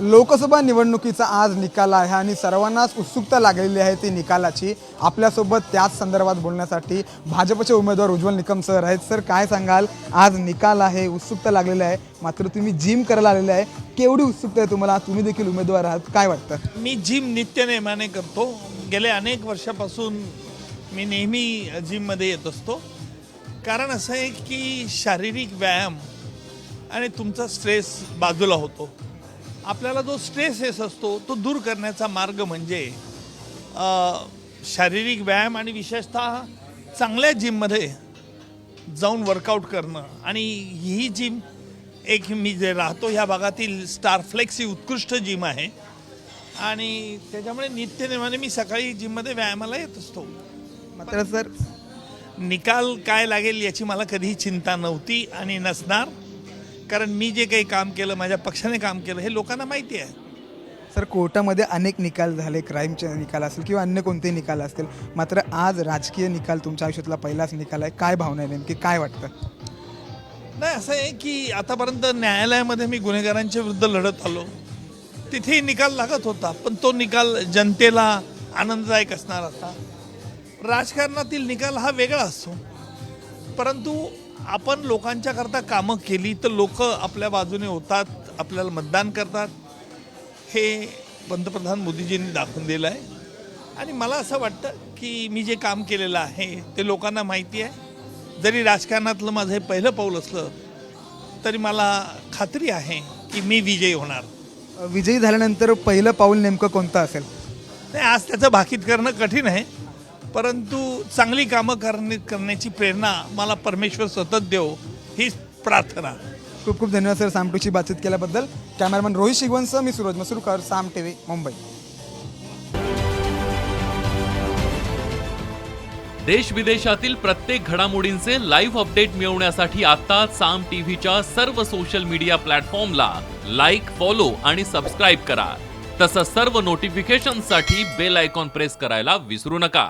लोकसभा निवडणुकीचा आज निकाल आहे आणि सर्वांनाच उत्सुकता लागलेली आहे ती निकालाची. आपल्यासोबत त्याच संदर्भात बोलण्यासाठी भाजपचे उमेदवार उज्ज्वल निकम सर आहेत. सर काय सांगाल? आज निकाल आहे उत्सुकता लागलेली आहे. मात्र तुम्ही जिम करायला आलेले आहे. केवढी उत्सुकता आहे तुम्हाला? तुम्ही देखील उमेदवार आहात. काय वाटतं? मी जिम नित्य नेमाने करतो. गेल्या अनेक वर्षापासून मी नेहमी जिममध्ये येत असतो. कारण असं आहे की शारीरिक व्यायाम आणि तुमचा स्ट्रेस बाजूला होतो. आपल्याला जो स्ट्रेस येस असतो तो दूर करण्याचा मार्ग म्हणजे शारीरिक व्यायाम आणि विशेषतः चांगल्या जिममध्ये जाऊन वर्कआउट करणं. आणि ही जिम एक मी जे राहतो ह्या भागातील स्टारफ्लेक्स ही उत्कृष्ट जिम आहे. आणि त्याच्यामुळे नित्यनेमाने मी सकाळी जिममध्ये व्यायामाला येत असतो. मात्र सर? निकाल काय लागेल याची मला कधीही चिंता नव्हती आणि नसणार. कारण मी जे काही काम केलं माझ्या पक्षाने काम केलं हे लोकांना माहिती आहे. सर कोर्टामध्ये अनेक निकाल झाले क्राईमचे निकाल असतील किंवा अन्य कोणतेही निकाल असतील. मात्र आज राजकीय निकाल तुमच्या आयुष्यातला पहिलाच निकाल आहे. काय भावना आहे नेमकी? काय वाटतं? नाही असं आहे की आतापर्यंत न्यायालयामध्ये मी गुन्हेगारांच्या विरुद्ध लढत आलो. तिथेही निकाल लागत होता पण तो निकाल जनतेला आनंददायक असणार होता. राजकारणातील निकाल हा वेगळा असतो. परंतु आपण लोकांच्या करता कामं केली तर लोक आपल्या बाजूने होतात आपल्याला मतदान करतात. हे पंतप्रधान मोदीजींनी दाखवून दिलं आहे. आणि मला असं वाटतं की मी जे काम केलेलं आहे ते लोकांना माहिती आहे. जरी राजकारणातलं माझं हे पहिलं पाऊल असलं तरी मला खात्री आहे की मी विजयी होणार. विजयी झाल्यानंतर पहिलं पाऊल नेमकं कोणतं असेल? नाही आज त्याचं भाकीत करणं कठीण आहे. परंतु चांगली कामं करणे करण्याची प्रेरणा मला परमेश्वर सतत देव हीच प्रार्थना. खूप खूप धन्यवाद सर साम टूची बातचीत केल्याबद्दल. कॅमेरामॅन रोहित शिगवंसह मी सूरज मसरूकर साम टी व्ही मुंबई. देश विदेशातील प्रत्येक घडामोडींचे लाईव्ह अपडेट मिळवण्यासाठी आता साम टीव्हीच्या सर्व सोशल मीडिया प्लॅटफॉर्मला लाईक फॉलो आणि सबस्क्राईब करा. तसंच सर्व नोटिफिकेशनसाठी बेल आयकॉन प्रेस करायला विसरू नका.